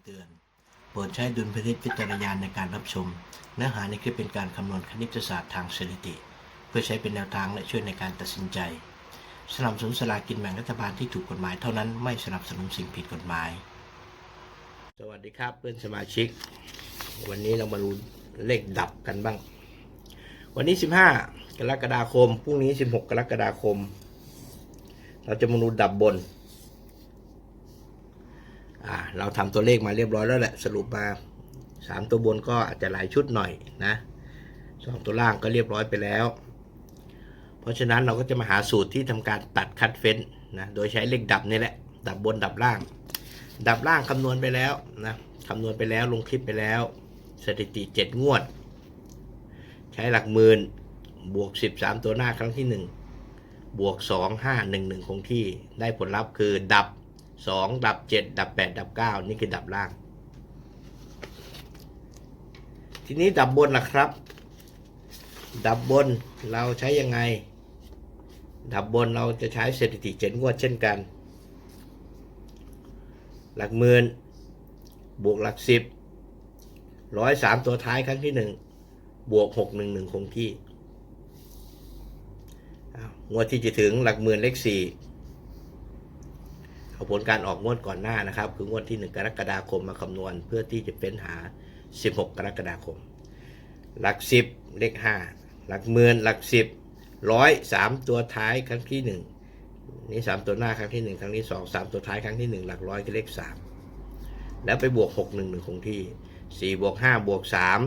ำเตือน โปรดใช้ดุลพินิจพิจารณาในการรับชม เนื้อหาในคลิปเป็นการคำนวณคณิตศาสตร์ทางสถิติ เพื่อใช้เป็นแนวทางและช่วยในการตัดสินใจ สนับสนุนสลากินแบ่งรัฐบาลที่ถูกกฎหมายเท่านั้นไม่สนับสนุนสิ่งผิดกฎหมาย สวัสดีครับเพื่อนสมาชิก วันนี้เรามาดูเลขดับกันบ้าง วันนี้ 15 กรกฎาคมพรุ่งนี้ 16 กรกฎาคม เราจะมาดูดับบน อ่าเราทำตัวเลขมาเรียบร้อยแล้วแหละสรุปมา 3 ตัวบนก็อาจจะหลายชุดหน่อยนะสองตัวล่างก็เรียบร้อยไปแล้ว เพราะฉะนั้นเราก็จะมาหาสูตรที่ทำการตัดคัดเฟ้นนะโดยใช้เลขดับนี่แหละ ดับบนดับล่าง ดับล่างคำนวณไปแล้วนะคำนวณไปแล้วลงคลิปไปแล้ว สถิติ 7 งวด ใช้หลักหมื่นบวก 13 ตัวหน้าครั้งที่ 1 บวก 2 5 1 1 คงที่ได้ผลลัพธ์คือดับ 2ดับ7ดับ8ดับ9นี่คือดับล่าง ทีนี้ดับบนล่ะครับ ดับบนเราใช้ยังไง ดับบนเราจะใช้สถิติ7งวดเช่นกัน หลักหมื่นบวกหลักสิบร้อยสามตัวท้ายครั้งที่หนึ่งบวกหกหนึ่งหนึ่งคงที่อ้าวงวดที่จะถึงหลักหมื่นเลขสี่ เอาผลการออกงวดก่อนหน้านะครับ คืองวดที่หนึ่งกรกฎาคมมาคำนวณ เพื่อที่จะเป็นหา 16 กรกฎาคม หลักสิบเลขห้าหลักหมื่นหลักสิบร้อยสามตัวท้ายครั้งที่หนึ่งนี่สามตัวหน้าครั้งที่หนึ่งครั้งที่สองสามตัวท้ายครั้งที่หนึ่งหลักร้อยคือเลขสามแล้วไปบวกหกหนึ่งหนึ่งคงที่สี่บวกห้าบวกสาม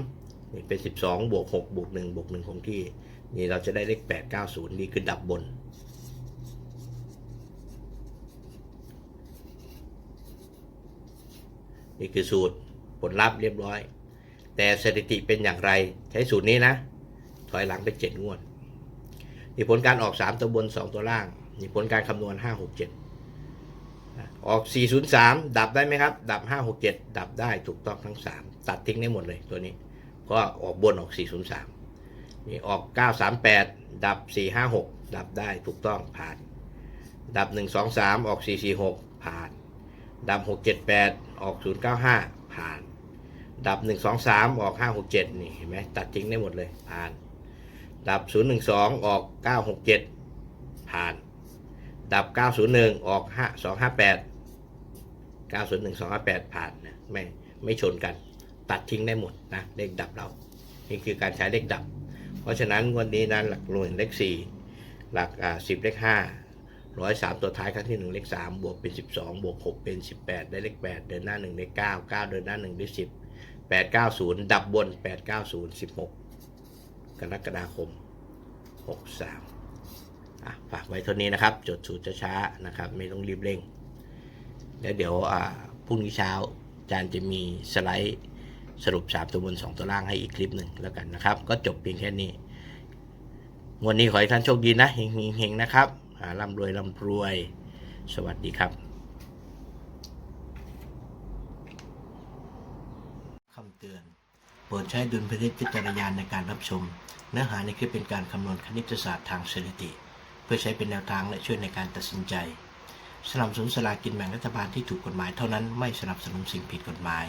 นี่เป็นสิบสองบวกหกบวกหนึ่งบวกหนึ่งคงที่ นี่เราจะได้เลขแปดเก้าศูนย์นี่คือดับบน นี่คือสูตรผลลัพธ์เรียบร้อย แต่สถิติเป็นอย่างไรใช้สูตรนี้นะ ถอยหลังไปเจ็ดงวดนี่ผลการออก3ตัวบน2ตัวล่างนี่ผลการคำนวณ5 6 7นะออก 403 ดับได้ไหมครับ ดับ 5 6 7 ดับได้ถูกต้องทั้ง 3 ตัดทิ้งได้หมดเลยตัวนี้เพราะออกบนออก 403 นี่ออก 938 ดับ 456 ดับได้ถูกต้องผ่าน ดับ 123 ออก 446 ผ่าน ดับ678ออก095ผ่าน ดับ123ออก567นี่เห็นไหมตัดทิ้งได้หมดเลยผ่าน ดับ012ออก967ผ่าน ดับ901ออก5 258 901 258ผ่านนะไม่ไม่ชนกัน ตัดทิ้งได้หมดนะเลขดับเรา นี่คือการใช้เลขดับ เพราะฉะนั้นวันนี้นั้นหลักหน่วยเลข4หลักอ่า10เลข5 ร้อยสามตัวท้ายครั้งที่1เลข3บวกเป็น12บสองบวก6เป็น18ได้เลข8เดินหน้า1เลข9 9เดินหน้า1ได้10 8 9 0ดับบน8 9 0 16กกรกฎาคม63อะฝากไว้เท่านี้นะครับ จดสูตรช้าๆนะครับ ไม่ต้องรีบเร่ง แล้วเดี๋ยวอ่าพรุ่งนี้เช้าจารย์จะมีสไลด์สรุป3ตัวบน2ตัวล่างให้อีกคลิปหนึ่งแล้วกันนะครับ ก็จบเพียงแค่นี้ วันนี้ขอให้ท่านโชคดีนะเฮงๆนะครับ ร่ำรวยร่ำรวย สวัสดีครับคำเตือน โปรดใช้ดุลพินิจพิจารณญาณในการรับชม เนื้อหาในคลิปเป็นการคำนวณคณิตศาสตร์ทางสถิติ เพื่อใช้เป็นแนวทางและช่วยในการตัดสินใจสนับสนุนสลากินแบ่งรัฐบาลที่ถูกกฎหมายเท่านั้นไม่สนับสนุนสิ่งผิดกฎหมาย